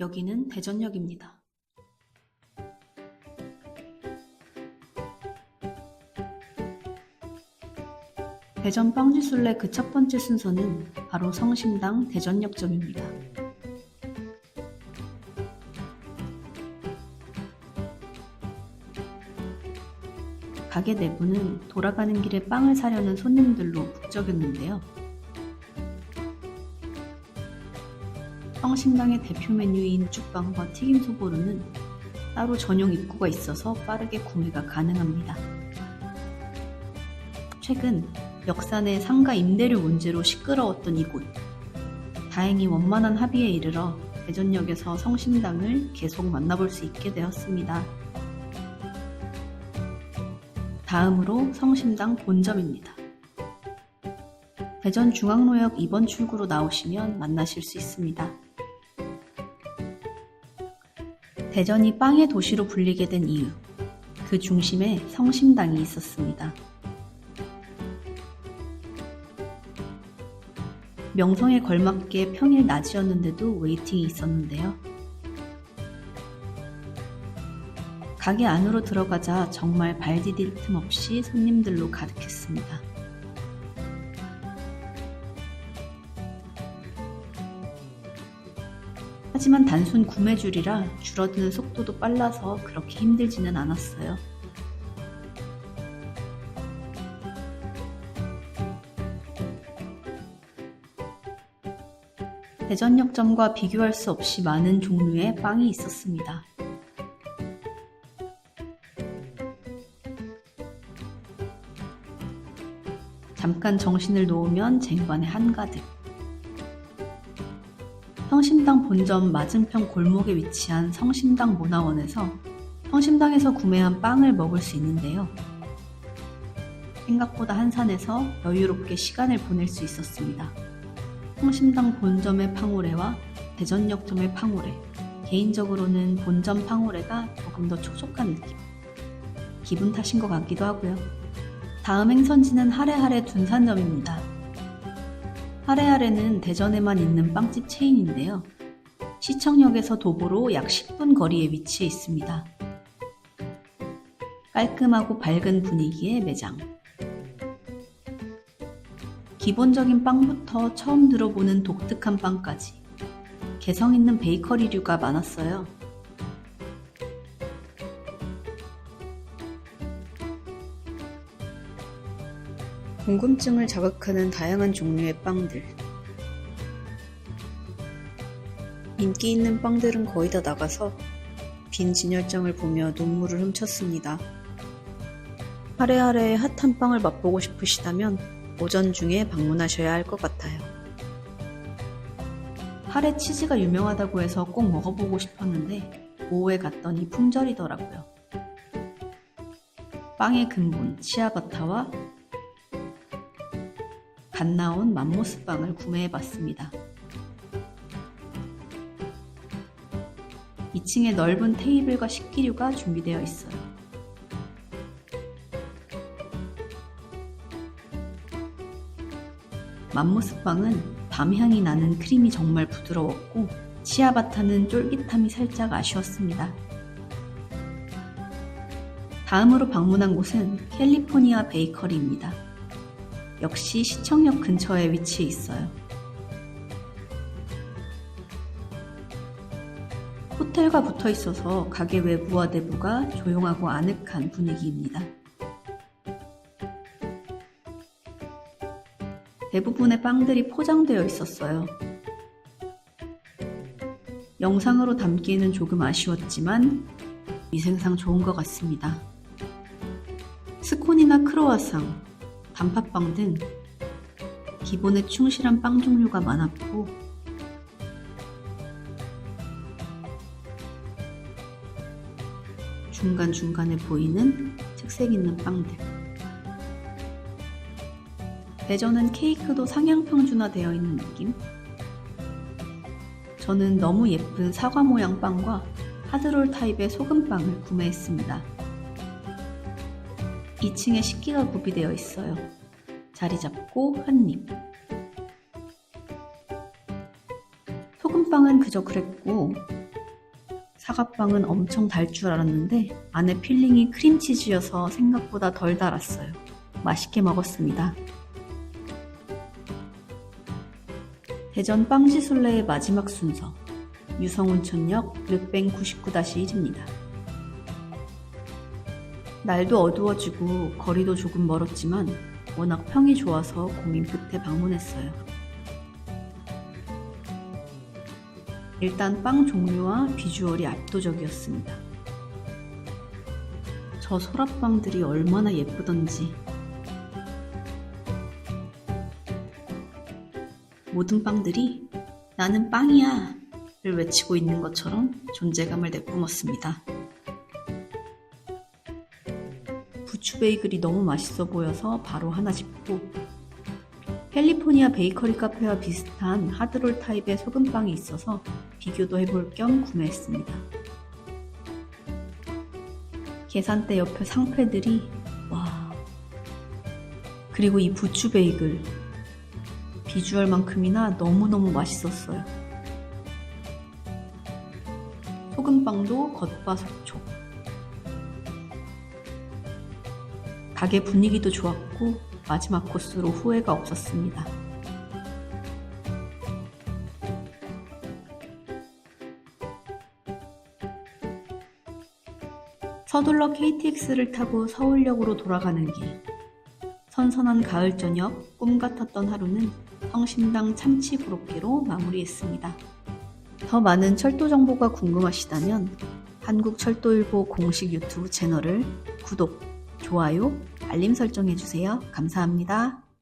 여기는 대전역입니다. 대전 빵지술래 그 첫 번째 순서는 바로 성심당 대전역점입니다. 가게 내부는 돌아가는 길에 빵을 사려는 손님들로 북적였는데요. 성심당의 대표 메뉴인 죽빵과 튀김 소보루는 따로 전용 입구가 있어서 빠르게 구매가 가능합니다. 최근 내 상가 임대료 문제로 시끄러웠던 이곳. 다행히 원만한 합의에 이르러 대전역에서 성심당을 계속 만나볼 수 있게 되었습니다. 다음으로 성심당 본점입니다. 대전 중앙로역 2번 출구로 나오시면 만나실 수 있습니다. 대전이 빵의 도시로 불리게 된 이유. 그 중심에 성심당이 있었습니다. 명성에 걸맞게 평일 낮이었는데도 웨이팅이 있었는데요. 가게 안으로 들어가자 정말 발 디딜 틈 없이 손님들로 가득했습니다. 하지만 단순 구매줄이라 줄어드는 속도도 빨라서 그렇게 힘들지는 않았어요. 대전역점과 비교할 수 없이 많은 종류의 빵이 있었습니다. 잠깐 정신을 놓으면 쟁반에 한가득. 성심당 본점 맞은편 골목에 위치한 성심당 문화원에서 성심당에서 구매한 빵을 먹을 수 있는데요. 생각보다 한산해서 여유롭게 시간을 보낼 수 있었습니다. 성심당 본점의 팡오레와 대전역점의 팡오레. 개인적으로는 본점 팡오레가 조금 더 촉촉한 느낌. 기분 탓인 것 같기도 하고요. 다음 행선지는 하레하레 둔산점입니다. 하레하레는 대전에만 있는 빵집 체인인데요. 시청역에서 도보로 약 10분 거리에 위치해 있습니다. 깔끔하고 밝은 분위기의 매장. 기본적인 빵부터 처음 들어보는 독특한 빵까지 개성 있는 베이커리류가 많았어요. 궁금증을 자극하는 다양한 종류의 빵들. 인기 있는 빵들은 거의 다 나가서 빈 진열장을 보며 눈물을 훔쳤습니다. 하레하레의 핫한 빵을 맛보고 싶으시다면 오전 중에 방문하셔야 할 것 같아요. 하레 치즈가 유명하다고 해서 꼭 먹어보고 싶었는데 오후에 갔더니 품절이더라고요. 빵의 근본 치아바타와 갓 나온 맘모스빵을 구매해봤습니다. 2층에 넓은 테이블과 식기류가 준비되어 있어요. 맘모스빵은 밤향이 나는 크림이 정말 부드러웠고 치아바타는 쫄깃함이 살짝 아쉬웠습니다. 다음으로 방문한 곳은 캘리포니아 베이커리입니다. 역시 시청역 근처에 위치해 있어요. 호텔과 붙어 있어서 가게 외부와 내부가 조용하고 아늑한 분위기입니다. 대부분의 빵들이 포장되어 있었어요. 영상으로 담기에는 조금 아쉬웠지만 위생상 좋은 것 같습니다. 스콘이나 크로와상, 단팥빵 등 기본에 충실한 빵 종류가 많았고 중간중간에 보이는 특색 있는 빵들 대전은 케이크도 상향 평준화되어 있는 느낌? 저는 너무 예쁜 사과 모양 빵과 하드롤 타입의 소금빵을 구매했습니다. 2층에 식기가 구비되어 있어요. 자리 잡고 한 입. 소금빵은 그저 그랬고 사과빵은 엄청 달 줄 알았는데 안에 필링이 크림치즈여서 생각보다 덜 달았어요. 맛있게 먹었습니다. 대전 빵지술래의 마지막 순서 유성운천역 르뱅 99-1입니다. 날도 어두워지고 거리도 조금 멀었지만 워낙 평이 좋아서 고민 끝에 방문했어요. 일단 빵 종류와 비주얼이 압도적이었습니다. 저 소라빵들이 얼마나 예쁘던지 모든 빵들이 나는 빵이야 를 외치고 있는 것처럼 존재감을 내뿜었습니다. 부추 베이글이 너무 맛있어 보여서 바로 하나 집고 캘리포니아 베이커리 카페와 비슷한 하드롤 타입의 소금빵이 있어서 비교도 해볼 겸 구매했습니다. 계산대 옆에 상패들이 와 그리고 이 부추 베이글 비주얼만큼이나 너무너무 맛있었어요. 소금빵도 겉바 속촉. 가게 분위기도 좋았고 마지막 코스로 후회가 없었습니다. 서둘러 KTX를 타고 서울역으로 돌아가는 길. 선선한 가을 저녁 꿈 같았던 하루는 성심당 참치 고로케로 마무리했습니다. 더 많은 철도 정보가 궁금하시다면 한국철도일보 공식 유튜브 채널을 구독, 좋아요, 알림 설정해주세요. 감사합니다.